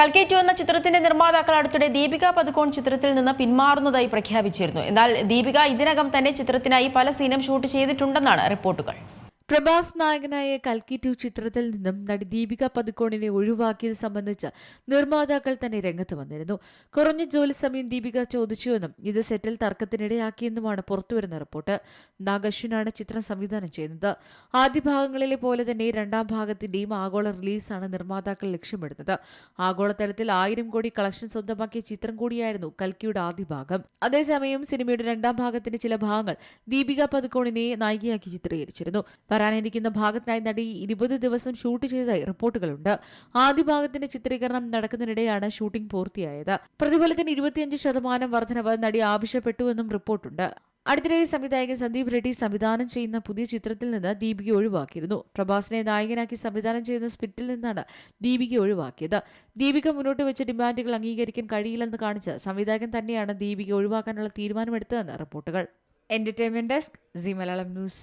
കൽക്കേറ്റു എന്ന ചിത്രത്തിന്റെ നിർമ്മാതാക്കൾ അടുത്തിടെ ദീപിക പതുക്കോൺ ചിത്രത്തിൽ നിന്ന് പിന്മാറുന്നതായി പ്രഖ്യാപിച്ചിരുന്നു. എന്നാൽ ദീപിക ഇതിനകം തന്നെ ചിത്രത്തിനായി പല സീനും ഷൂട്ട് ചെയ്തിട്ടുണ്ടെന്നാണ് റിപ്പോർട്ടുകൾ. പ്രഭാസ് നായകനായ കൽക്കി ടു ചിത്രത്തിൽ നിന്നും നടി ദീപിക പതുക്കോണിനെ ഒഴിവാക്കിയത് സംബന്ധിച്ച് നിർമ്മാതാക്കൾ തന്നെ രംഗത്ത് വന്നിരുന്നു. കുറഞ്ഞ ജോലി സമയം ദീപിക ചോദിച്ചുവെന്നും ഇത് സെറ്റിൽ തർക്കത്തിനിടയാക്കിയെന്നുമാണ് പുറത്തുവരുന്ന റിപ്പോർട്ട്. നാഗശ്വിനാണ് ചിത്രം സംവിധാനം ചെയ്യുന്നത്. ആദ്യ ഭാഗങ്ങളിലെ പോലെ തന്നെ രണ്ടാം ഭാഗത്തിന്റെയും ആഗോള റിലീസാണ് നിർമ്മാതാക്കൾ ലക്ഷ്യമിടുന്നത്. ആഗോളതലത്തിൽ ആയിരം കോടി കളക്ഷൻ സ്വന്തമാക്കിയ ചിത്രം കൂടിയായിരുന്നു കൽക്കിയുടെ ആദ്യ ഭാഗം. അതേസമയം സിനിമയുടെ രണ്ടാം ഭാഗത്തിന്റെ ചില ഭാഗങ്ങൾ ദീപിക പതുക്കോണിനെ നായികയാക്കി ചിത്രീകരിച്ചിരുന്നു. വരാനിരിക്കുന്ന ഭാഗത്തിനായി നടി ഇരുപത് ദിവസം ഷൂട്ട് ചെയ്തതായി റിപ്പോർട്ടുകളുണ്ട്. ആദ്യ ഭാഗത്തിന്റെ ചിത്രീകരണം നടക്കുന്നതിനിടെയാണ് ഷൂട്ടിംഗ് പൂർത്തിയായത്. പ്രതിഫലത്തിന് ഇരുപത്തിയഞ്ച് ശതമാനം വർധനവ് നടി ആവശ്യപ്പെട്ടുവെന്നും റിപ്പോർട്ടുണ്ട്. അടുത്തിടെ സംവിധായകൻ സന്ദീപ് റെഡ്ഡി സംവിധാനം ചെയ്യുന്ന പുതിയ ചിത്രത്തിൽ നിന്ന് ദീപിക ഒഴിവാക്കിയിരുന്നു. പ്രഭാസിനെ നായകനാക്കി സംവിധാനം ചെയ്യുന്ന സ്പിറ്റിൽ നിന്നാണ് ദീപിക ഒഴിവാക്കിയത്. ദീപിക മുന്നോട്ട് വെച്ച ഡിമാൻഡുകൾ അംഗീകരിക്കാൻ കഴിയില്ലെന്ന് കാണിച്ച് സംവിധായകൻ തന്നെയാണ് ദീപിക ഒഴിവാക്കാനുള്ള തീരുമാനമെടുത്തതെന്ന് റിപ്പോർട്ടുകൾ. Entertainment desk C Malayalam news